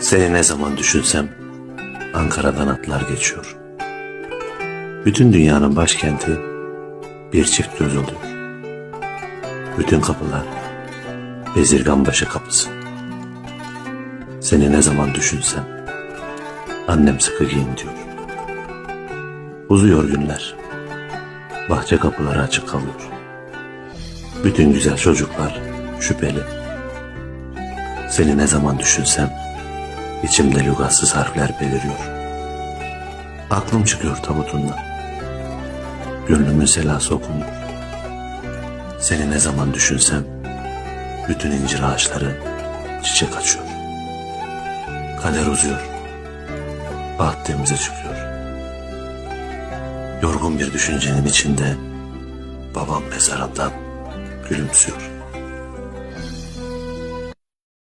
Seni ne zaman düşünsem Ankara'dan atlar geçiyor. Bütün dünyanın başkenti bir çift göz oluyor. Bütün kapılar Bezirganbaşı kapısı. Seni ne zaman düşünsem annem sıkı giyin diyor. Uzuyor günler. Bahçe kapıları açık kalıyor. Bütün güzel çocuklar şüpheli. Seni ne zaman düşünsem içimde lügatsız harfler beliriyor. Aklım çıkıyor tabutundan. Gönlümün selası okunuyor. Seni ne zaman düşünsem bütün incir ağaçları çiçek açıyor. Kader uzuyor. Baht denize çıkıyor. Yorgun bir düşüncenin içinde babam mezarından gülümsüyor.